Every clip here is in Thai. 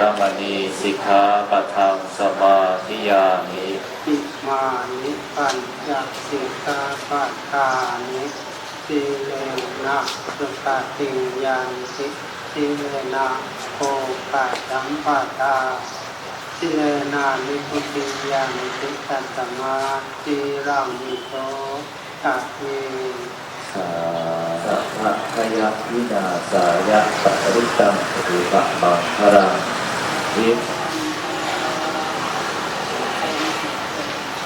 รมณีสิกขาปะทังสมาธิยามิอิมานิปัญจสิกขาปัฏฐานิสีเลนะสุขติยันติสีเลนะโภคาสัมปทาสีเลนะนิพุติยันติตัตมาสีรังมิโตตัสเมสาสัพพะขยัวินาสายะปริตังสุภะบังครัง วิ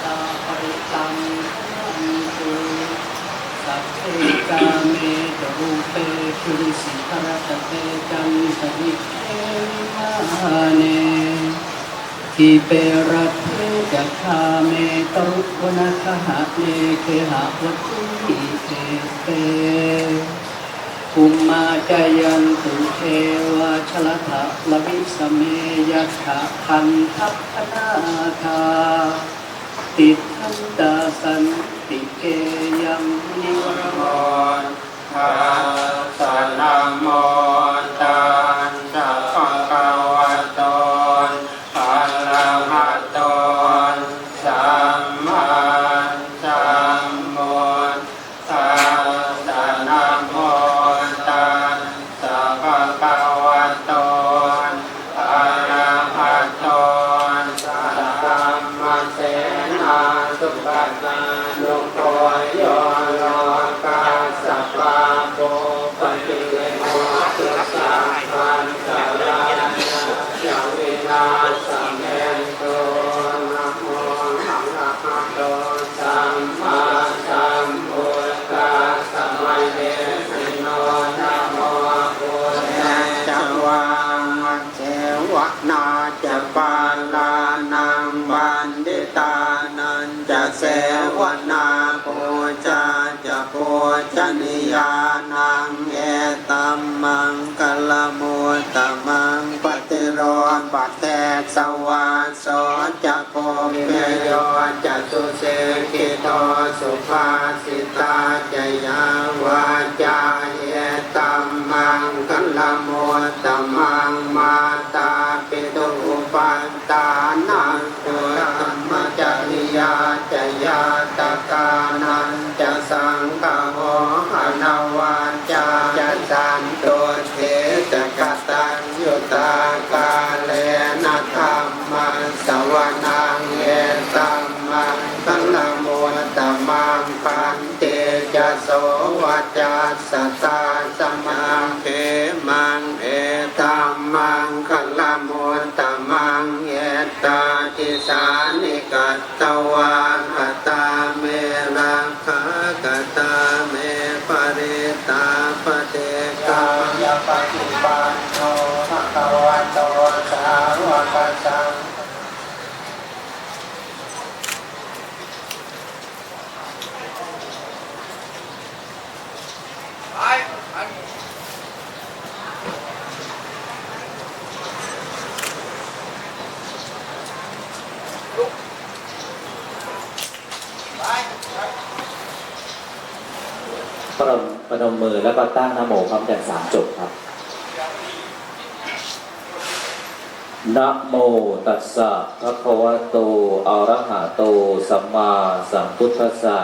ตาปริตังมิตุสัพเพกาเมตรูเปปุริสิขารตเตจันตวิเทมาเนทิเปรัตเทจักขาเมตรุวนาคหะเนเคหะวัตุหิเตเต ภูมิมาจายันตุเทวาชลทะลวิสเมยัคขะพันทัพพนาคาติทันตาสันติเกยัง Oh. ชนิยานังเอตัมมังกลมุตตมังปฏิโรธปัตเตสวาสจะโพเมโยจะตุเสกิโตสุภาสิตาจยาวาจาเอตัมมังกลมุตตมังมา โสวัจจสตาสมาเขมังเอตัมมังคลามตมังเอตาทิสานิกัตตวาคตาเมรังคากตาเมปริตาปเตกายปฏิปันโนภะคะวะโตสาวกสัง ปนมมือแล้วก็ตั้งนโมพร้อมกันสามจบครับนะโมตัสสะภะคะวะโตอะระหะโตสัมมาสัมพุทธัสสะ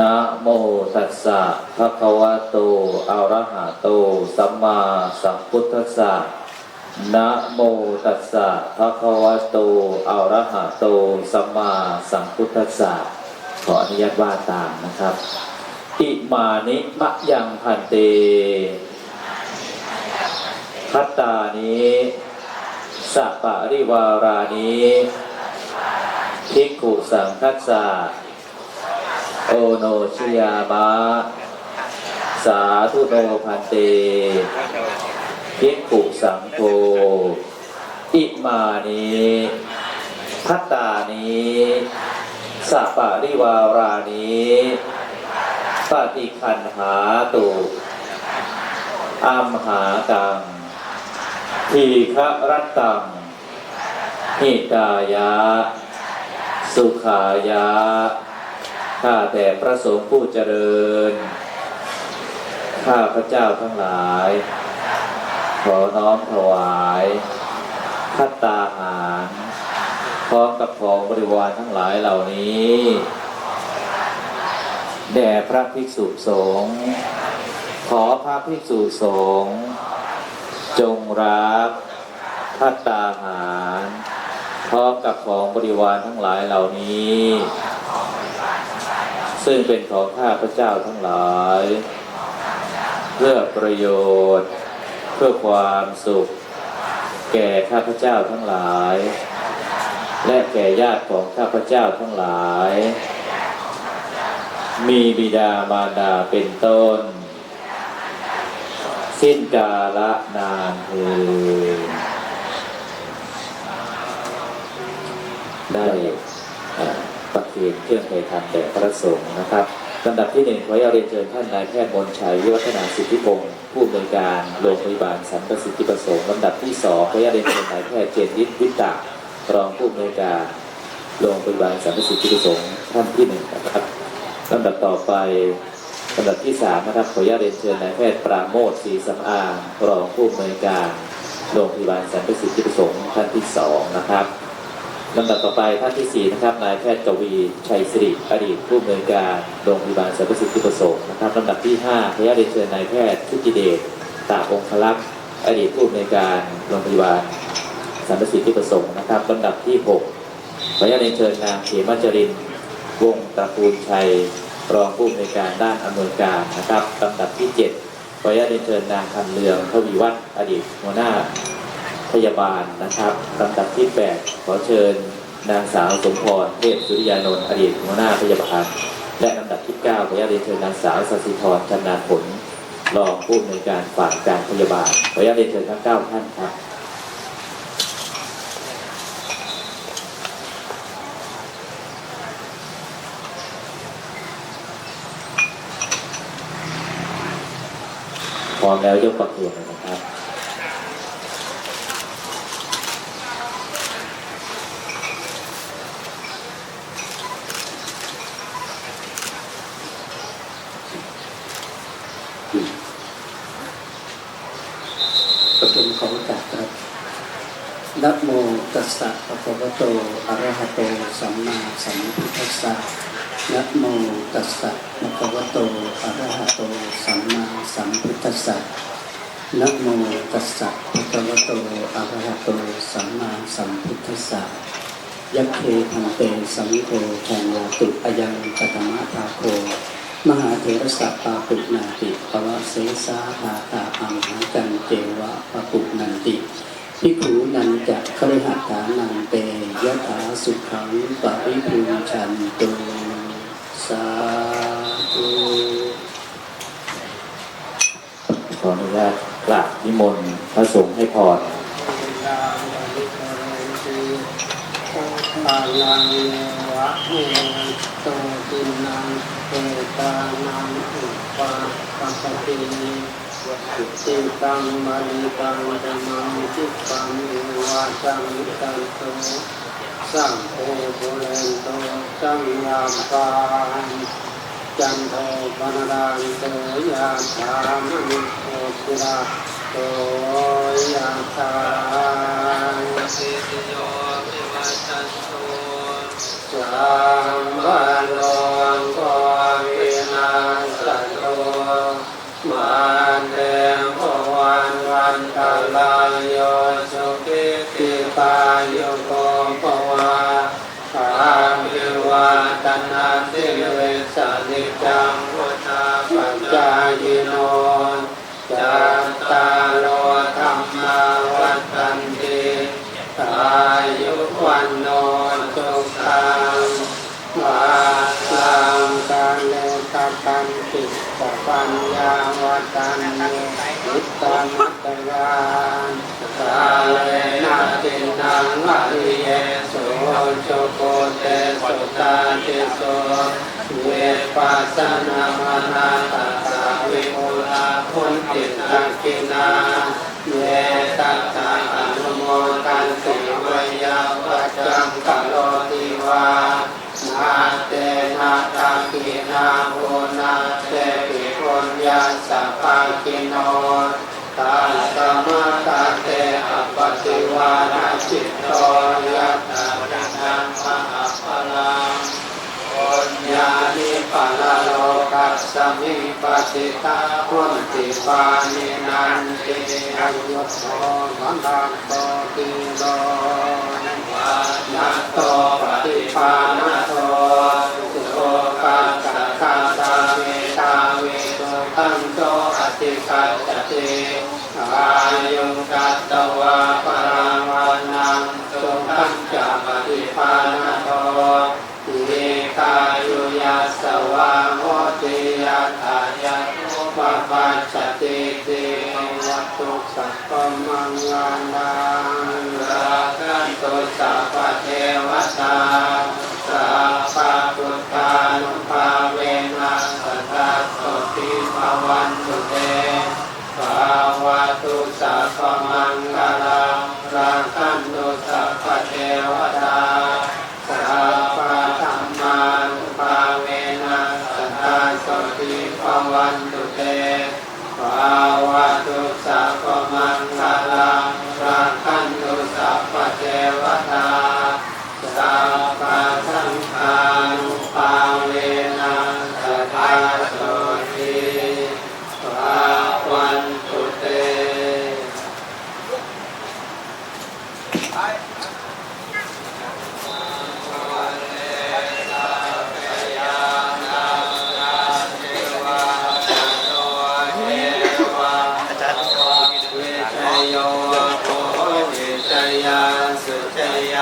นะโมตัสสะภะคะวะโตอะระหะโตสัมมาสัมพุทธัสสะนะโมตัสสะภะคะวะโตอะระหะโตสัมมาสัมพุทธัสสะขออนุญาตว่าตามนะครับ อิมานิมะยังพันเตพัตตานิสัปะริวารานิภิกขุสังคัสสะโอโนชยามะ สาธุโนพันเตภิกขุสังโฆอิมานิพัตตานิสัปะริวารานิ ปฏิคันหาตุอัมหากัง ทีฆรัตตังหิตายะ สุขายะ ข้าแต่พระสงฆ์ผู้เจริญ ข้าพระเจ้าทั้งหลาย ขอน้อมถวายพัตตาหาร พร้อมกับของบริวารทั้งหลายเหล่านี้ แด่พระภิกษุสงฆ์ขอพระภิกษุสงฆ์จงรับพัตตาหารพร้อมกับของบริวารทั้งหลายเหล่านี้ ซึ่งเป็นของข้าพระเจ้าทั้งหลาย เพื่อประโยชน์ เพื่อความสุข แก่ข้าพระเจ้าทั้งหลาย และแก่ญาติของข้าพระเจ้าทั้งหลาย มีบิดามารดาเป็นต้น สิ้นกาละนานเทินได้ประเคนเครื่องไทยทำแด่พระสงฆ์นะครับลำดับที่หนึ่งขอเรียนเชิญท่านนายแพทย์มนชัยวิวัฒนาสิทธิพงศ์ผู้อำนวยการโรงพยาบาลสันประสิทธิประสงค์ลำดับที่สองขอเรียนเชิญนายแพทย์เจนวิทวิตารองผู้อำนวยการโรงพยาบาลสันประสิทธิประสงค์ท่านที่หนึ่งนะครับ ลำดับต่อไปลำดับที่สามนะครับขออนุญาตเรียนเชิญนายแพทย์ปราโมทศรีสำอางรองผู้อำนวยการโรงพยาบาลสันประสิทธิประสงค์ท่านที่สองนะครับลำดับต่อไปท่านที่สี่นะครับนายแพทย์กวีชัยสิริอดีตผู้อำนวยการโรงพยาบาลสรรพสิทธิประสงค์นะครับลำดับที่ห้าขออนุญาตเรียนเชิญนายแพทย์ชุติเดชตาองคลักษ์อดีตผู้อำนวยการโรงพยาบาลสรรพสิทธิประสงค์นะครับลำดับที่หกขออนุญาตเรียนเชิญนางเขมจรินวงศ์ตระกูลชัย รองผู้อำนวยการด้านอำนวยการนะครับลำดับที่เจ็ดขออนุญาตเรียนเชิญนางคันเลืองทวีวัฒน์อดีตหัวหน้าพยาบาลนะครับลำดับที่ 8 ขอเชิญนางสาวสมพรเทพสุริยานนท์อดีตหัวหน้าพยาบาล และลำดับที่ 9 ขออนุญาตเรียนเชิญนางสาวสศิธรชำนาญผลรองผู้อำนวยการฝ่ายการพยาบาลขออนุญาตเรียนเชิญทั้ง 9 ท่านครับ พร้อมแล้วยกประเคนเลยนะครับประชุมของกาครับนะโมตัสสะภะคะวะโตอะระหะโต สัมมาสัมพุทธัสสะ นะโมตัสสะภะคะวะโตอะระหะโตสัมมาสัมพุทธัสสะนะโมตัสสะภะคะวะโตอะระหะโตสัมมาสัมพุทธัสสะยัคเคพันเตสังโฆแห่งโลตุอายังปตมะภาโค มหาเถรสปาปุนาติภวะเสสาภาตาอังหังกันเจวะปปุนันติพิขูนันจะคริหัตถานันเตยะถาสุขังปริภูชันตุาธุขออนุญาตกราบนิมนต์พระสงฆ์ให้พรปาลังวะเมโตตินังเตตานังอุปาปัปติติตังมาลิตังธรรมังจิตตังวาจังตันโต สังโฆปุเรนโตจังยามปานจันโทปนรานโตยาธามณิโตติระโตยาธาสิติโยวิวัชชันโตสัมบันโนกวินาสัตโตมันเตภวันวันตาลายโยสุขิติปา นิจังวุฒาปัจจายโนจัตตาโลธรรมาวัฏันติอายุวันโนสุขังวาลังกันเลตตันติสปัญญาวัตันเนติตังตยานกาเลนะตินังอริเยสุ โชโกเตสุตาติโสเวปัสสนามานาตาสาวิโมลาพุนติตังกินาเยตัตตาอนุโมทันติวยาวัจจังกะโลติวานาเตนะตากินาโหนาเตปิปุญญาสัพพกิโนตัสสมะตะเตอปะฏิวาราชิตโตยัตตาปินังมหาพลังปุญญาณิปัลโล กัสสมิปฏิตาหุนติปานินันติอายุโสวันตันโตติโลวานาโตปฏิปานโตสุโตกัสสะคาตาเวตาเวโตตังโตอติกัจจติอายุกัตตวาปรังวันนังสุขังจะปฏิปานโตเยกา ยัสสวาโหติยัตถายะปะปัจจติติวัตุสัพพมังลานังราคันตุสัพพะเทวตาสัพพะพุทธานุภาเวนัสสตาโสติภวันตุเตภาวะตุสัพพมังคลังราคันตุสัพพะเทวตา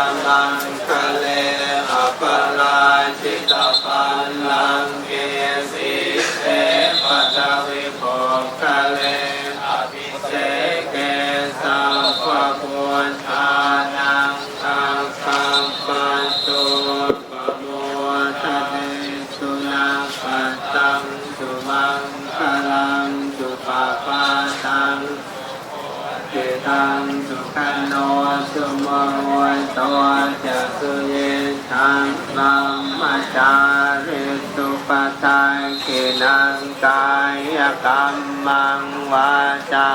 ยามังคะเล วันโตจะสุเยทังลัมมาจาริสุปทานเกนังกายกรรมังวาจา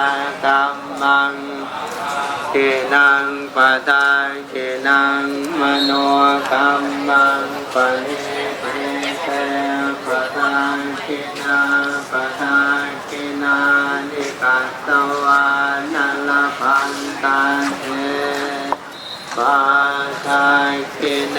กรรมังเกนังปทานเกนังมโนกรรมังปณิเทเทปทานเกนาปทานเกนานิกัสสวานัลพันตันเท ปาทายเกเน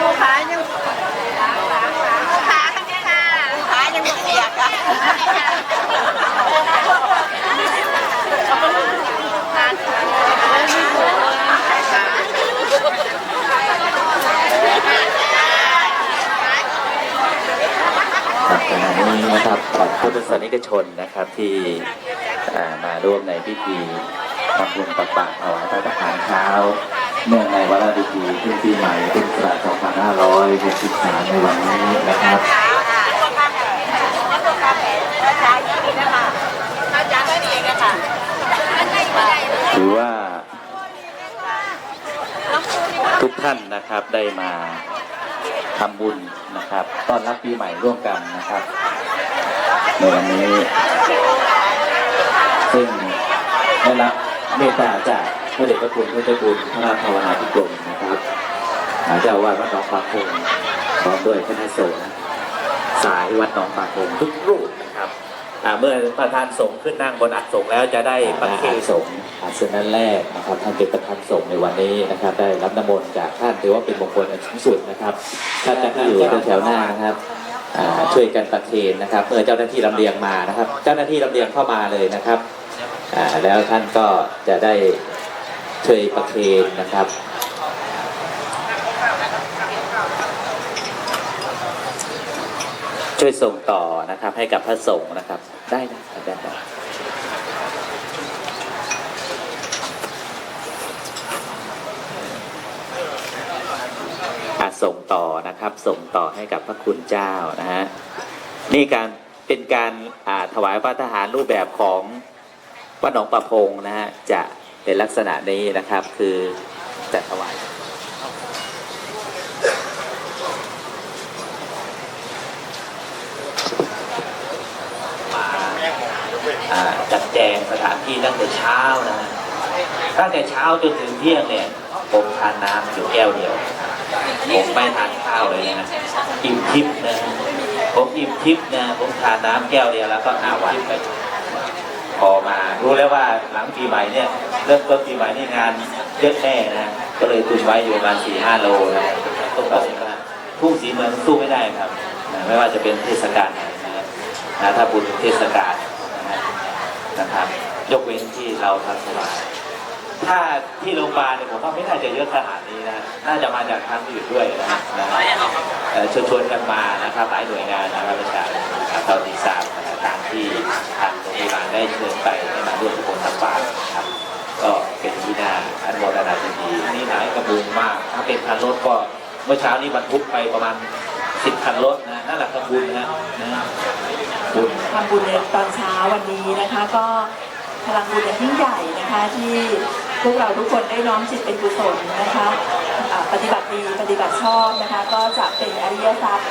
ผู้ค้ายังผู้ค้าทั้งนี้ค่ะผู้ค้ายังบ่เปียกอะ ครับขณะนี้นะครับพุทธศาส นิกชนนะครับที่มาร่วมในพิธีทำบุญตักบาตรถวายพระทหารเช้า เนื่องในวาระดีขึ้นปีใหม่พุทธศักราช2563ในวันนี้นะครับถือว่าทุกท่านนะครับได้มาทำบุญนะครับ ต้อนรับปีใหม่ร่วมกันนะครับ ในวันนี้ ซึ่งได้รับเมตตาจากพระเดชพระคุณพระเจ้าคุณพระราภาวนาธิกรมนะครับอาเจ้าอาวาดวัดหนองปากคงพร้อมด้วยคณะสงฆ์สายวัดหนองปากคงทุกรูปนะครับเมื่อประธานสงฆ์ขึ้นนั่งบนอัฐสงฆ์แล้วจะได้ประเคนสงฆ์อาสนั้นแรกนะครับท่านเป็นประธานสงฆ์ในวันนี้นะครับ ได้รับน้ำมนต์จากท่านถือว่าเป็นมงคลอันสูงสุดนะครับท่านจะอยู่แถวหน้านะครับ ช่วยกันประเคนนะครับ เมื่อเจ้าหน้าที่ลำเลียงมานะครับ เจ้าหน้าที่ลำเลียงเข้ามาเลยนะครับแล้วท่านก็จะได้ช่วยประเคนนะครับช่วยส่งต่อนะครับให้กับพระสงฆ์นะครับ ได้นะครับได้ได้อะ ส่งต่อนะครับ ส่งต่อให้กับพระคุณเจ้านะฮะนี่การเป็นการถวายพระทหารรูปแบบของวัดหนองประพงนะฮะจะเป็นลักษณะนี้นะครับคือจะถวายอ่าจัดแจงสถานที่ตั้งแต่เช้านะฮะตั้งแต่เช้าจนถึงเที่ยงเนี่ยผมทานน้ำอยู่แก้วเดียว ผมไม่ทานข้าวเลยนะอิ่มทิพย์นะผมอิ่มทิพย์นะผมทานน้ำแก้วเดียวแล้วก็อาวันไปพอมารู้แล้วว่าหลังปีใหม่เนี่ยเริ่มต้นปีใหม่นี่งานเยอะแน่นะก็เลยตุนไว้อยู่ประมาณสี่ห้าโลนะต้องบอกว่าทุ่งสีเมืองสู้ไม่ได้ครับนะไม่ว่าจะเป็นเทศกาลไหนนะนะถ้าบุญเทศกาลนะฮะนะครับ ยกเว้นที่เราทำถวาย ถ้าที่โรงพยาบาลเนี่ยผมว่าไม่น่าจะเยอะขนาดนี้นะน่าจะมาจากทางอื่นด้วยนะนะเอ่อชวนชวนๆกันมานะครับหลายหน่วยงานนะครับประชาชนนะครับเท่าที่ทราบนะครับตามที่ทางโรงพยาบาลได้เชิญไปให้มาร่วมทุกคนตักบาตรนะครับ ก็เป็นที่น่าอันโมทนายินดีนี่หลายกระบุงมาก ถ้าเป็นคันรถก็เมื่อเช้านี้บรรทุกไปประมาณสิบคันรถนะนั่นแหละขบุญนะนะบุญทำบุญในตอนเช้าวันนี้นะคะก็พลังบุญอย่างยิ่งใหญ่นะคะที่ พวกเราทุกคนได้น้อมจิตเป็นกุศลนะคะปฏิบัติดีปฏิบัติชอบนะคะ ก็จะเป็นอริยทรัพย์